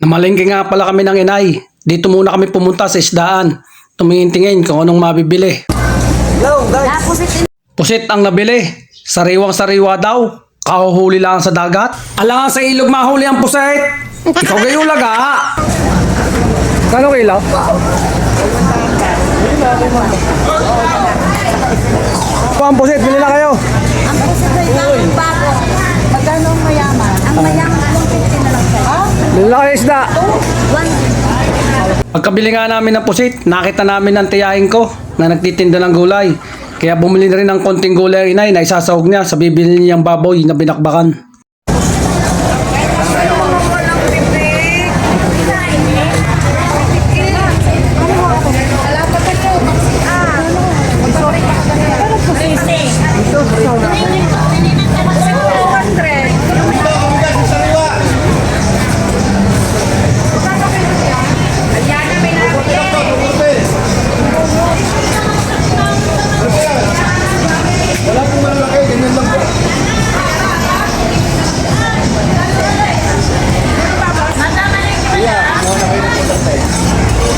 Namalengke nga pala kami ng inay. Dito muna kami pumunta sa isdaan. Tumingin-tingin kung anong mabibili. Hello, guys. Ito Pusit ang nabili. Sariwang sariwa daw. Kahuhuli lang sa dagat. Alangan sa ilog mahuli ang pusit. Ikaw kayo laga. Kano kilo? Ang pusit, bili na kayo. Pagkabili nga namin ng pusit, nakita namin ng tiyahin ko na nagtitinda ng gulay. Kaya bumili na rin ng konting gulay ang inay na isasahog niya sa bibili niyang baboy na binakbakan.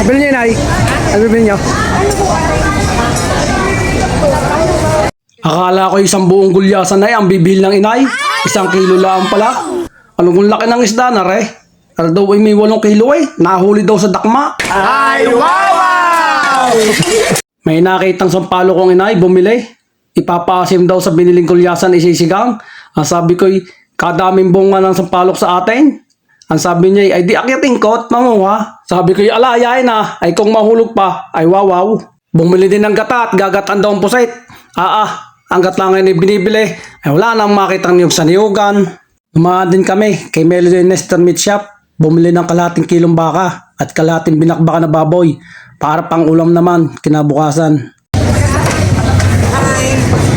Bili niyo inay. Ano bibili niyo? Akala ko isang buong gulyasan na ang bibil ng inay. Isang kilo lang pala. Ano kung laki ng isda na re? Ano daw ay may walong kilo eh. Nahuli daw sa dakma. Ay, wow! May nakitang sampalo kong inay, bumili. Ipapasim daw sa biniling kulyasan isisigang. Ang sabi ko, kadaming bunga ng sampalok sa atin. Ang sabi niya, ay di akyatin ko at manguha. Sabi ko, alayain na, ay kung mahulog pa, ay wawaw. Bumili din ng gata at gagatan daw ang pusit. Ah ah, ang gat lang ay binibili. Ay wala nang makitang niyog sa niyugan. Dumaan din kami kay Melody Nestor Meat Shop. Bumili ng kalating kilong baka at kalating binakbaka na baboy para pang ulam naman kinabukasan. Wala